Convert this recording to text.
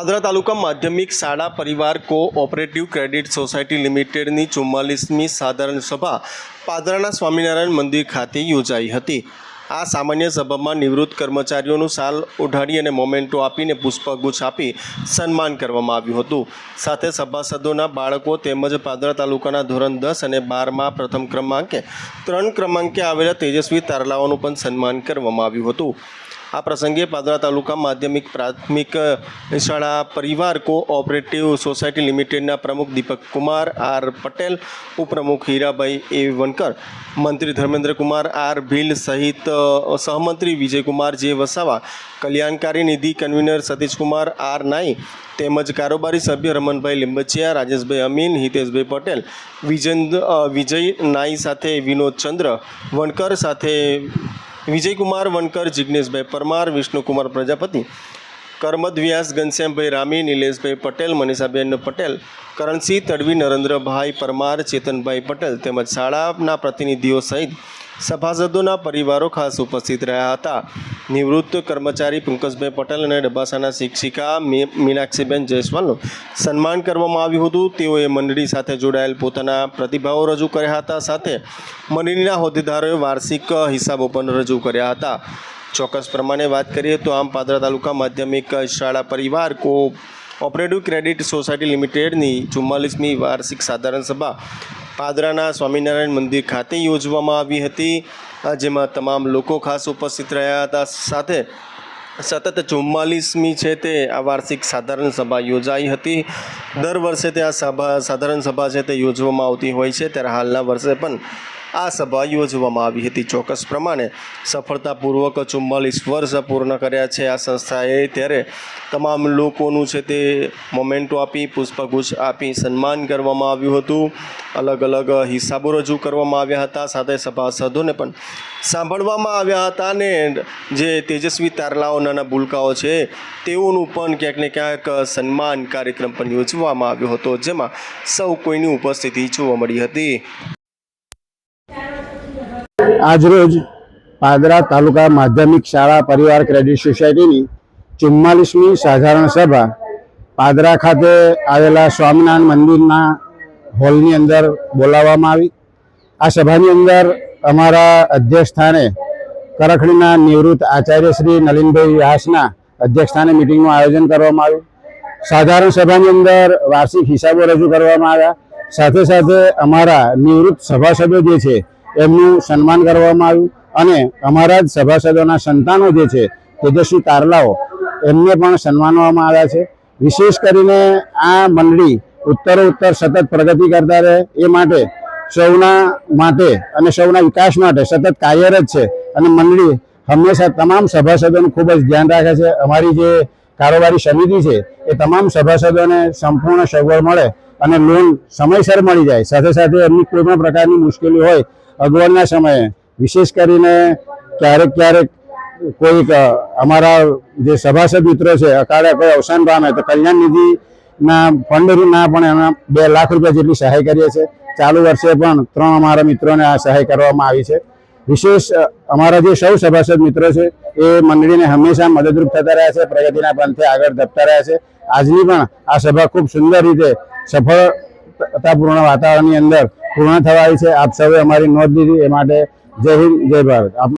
પાદરા તાલુકા માધ્યમિક શાળા પરિવાર કો ઓપરેટિવ ક્રેડિટ સોસાયટી લિમિટેડની ચુમ્માલીસમી સાધારણ સભા પાદરાના સ્વામિનારાયણ મંદિર ખાતે યોજાઈ હતી. આ સામાન્ય સભામાં નિવૃત્ત કર્મચારીઓનું સાલ ઓઢાડી અને મોમેન્ટો આપીને પુષ્પગુચ્છ આપી સન્માન કરવામાં આવ્યું હતું. સાથે સભાસદોના બાળકો તેમજ પાદરા તાલુકાના ધોરણ દસ અને બારમાં પ્રથમ ક્રમાંકે, ત્રણ ક્રમાંકે આવેલા તેજસ્વી તારલાઓનું પણ સન્માન કરવામાં આવ્યું હતું. આ પ્રસંગે પાદરા તાલુકા માધ્યમિક પ્રાથમિક શાળા પરિવાર કોઓપરેટિવ સોસાયટી લિમિટેડના પ્રમુખ દીપક કુમાર, આર પટેલ, ઉપપ્રમુખ હીરાભાઈ એ વનકર મંત્રી ધર્મેન્દ્રકુમાર આર ભીલ સહિત સહમંત્રી વિજયકુમાર જે વસાવા, કલ્યાણકારી નિધિ કન્વીનર સતીશકુમાર, આર નાઈ, તેમજ કારોબારી સભ્ય રમણભાઈ લીંબચિયા, રાજેશભાઈ અમીન, હિતેશભાઈ પટેલ, વિજેન્દ્ર વિજય નાઈ સાથે વિનોદ ચંદ્ર, વણકર સાથે વિજયકુમાર વનકર જિજ્ઞેશભાઈ પરમાર, વિષ્ણુકુમાર પ્રજાપતિ, કરમદ વ્યાસ, ઘનશ્યામભાઈ રામી, નિલેશભાઈ પટેલ, મનીષાબેન પટેલ, કરણસિંહ તડવી, નરેન્દ્રભાઈ પરમાર, ચેતનભાઈ પટેલ તેમજ શાળાના પ્રતિનિધિઓ સહિત સભાસદોના પરિવારો ખાસ ઉપસ્થિત રહ્યા હતા. નિવૃત્ત કર્મચારી પંકજભાઈ પટેલ અને ડબ્બાસાના શિક્ષિકા મીનાક્ષીબેન જયસ્વાલનું સન્માન કરવામાં આવ્યું હતું. તેઓએ મંડળી સાથે જોડાયેલ પોતાના પ્રતિભાવો રજૂ કર્યા હતા. સાથે મંડળીના હોદ્દેદારોએ વાર્ષિક હિસાબો પણ રજૂ કર્યા હતા. ચોક્કસ પ્રમાણે વાત કરીએ તો આમ પાદરા તાલુકા માધ્યમિક શાળા પરિવાર કો, ઓપરેટિવ ક્રેડિટ સોસાયટી લિમિટેડની ચુમ્માલીસમી વાર્ષિક સાધારણ સભા પાદરાના સ્વામિનારાયણ મંદિર ખાતે યોજવામાં આવી હતી. જેમાં તમામ લોકો ખાસ ઉપસ્થિત રહ્યા હતા. સાથે સતત ચુમ્માલીસમી છે તે આ વાર્ષિક સાધારણ સભા યોજાઈ હતી. દર વર્ષે તે આ સભા સાધારણ સભા છે તે યોજવામાં આવતી હોય છે. ત્યારે હાલના વર્ષે પણ આ સભા યોજવામાં આવી હતી. ચોક્કસ પ્રમાણે સફળતાપૂર્વક ચુમ્માલીસ વર્ષ પૂર્ણ કર્યા છે આ સંસ્થાએ. ત્યારે તમામ લોકોનું છે તે મોમેન્ટો આપી, પુષ્પગુચ્છ આપી સન્માન કરવામાં આવ્યું હતું. અલગ અલગ હિસાબો રજૂ કરવામાં આવ્યા હતા. સાથે સભાસદોને પણ સાંભળવામાં આવ્યા હતા અને જે તેજસ્વી તારલાઓ, નાના ભૂલકાઓ છે તેઓનું પણ ક્યાંક ને ક્યાંક સન્માન કાર્યક્રમ પણ યોજવામાં આવ્યો હતો, જેમાં સૌ કોઈની ઉપસ્થિતિ જોવા મળી હતી. આજરોજ પાદરા તાલુકા માધ્યમિક શાળા પરિવાર ક્રેડિટ સોસાયટીની ચુમ્માલીસમી સાધારણ સભા પાદરા ખાતે આવેલા સ્વામિનારાયણ મંદિરના હોલની અંદર બોલાવવામાં આવી. આ સભાની અંદર અમારા અધ્યક્ષ સ્થાને કરખડીના નિવૃત્ત આચાર્ય શ્રી નલિનભાઈ વ્યાસના અધ્યક્ષ સ્થાને મિટિંગનું આયોજન કરવામાં આવ્યું. સાધારણ સભાની અંદર વાર્ષિક હિસાબો રજૂ કરવામાં આવ્યા. સાથે સાથે અમારા નિવૃત્ત સભાસદો જે છે એમનું સન્માન કરવામાં આવ્યું. અને અમારા જ સભાસદોના સંતાનો જે છે, તેજસ્વી તારલાઓ, એમને પણ સન્માનવામાં આવ્યા છે. વિશેષ કરીને આ મંડળી ઉત્તરોત્તર સતત પ્રગતિ કરતા રહે એ માટે સૌના માટે અને સૌના વિકાસ માટે સતત કાર્યરત છે. અને મંડળી હંમેશા તમામ સભાસદોનું ખૂબ જ ધ્યાન રાખે છે. અમારી જે કારોબારી સમિતિ છે, એ તમામ સભાસદોને સંપૂર્ણ સગવડ મળે અને લોન સમયસર મળી જાય. સાથે સાથે એમની કોઈ પણ પ્રકારની મુશ્કેલી હોય અગવડના સમયે, વિશેષ કરીને ક્યારેક ક્યારેક કોઈક અમારા જે સભાસદ મિત્રો છે, અકાળે કોઈ અવસાન પામે તો કલ્યાણ નિધિના ફંડના પણ એના બે લાખ રૂપિયા જેટલી સહાય કરીએ છીએ. ચાલુ વર્ષે પણ ત્રણ અમારા મિત્રોને આ સહાય કરવામાં આવી છે. વિશેષ અમારા જે સૌ સભાસદ મિત્રો છે, એ મંડળીને હંમેશા મદદરૂપ થતા રહ્યા છે, પ્રગતિના પંથે આગળ ધપતા રહ્યા છે. આજની પણ આ સભા ખૂબ સુંદર રીતે સફળતાપૂર્ણ વાતાવરણની અંદર પૂર્ણ થવા આવી છે. આપ સૌએ અમારી નોંધ લીધી. એ માટે જય હિન્દ, જય ભારત.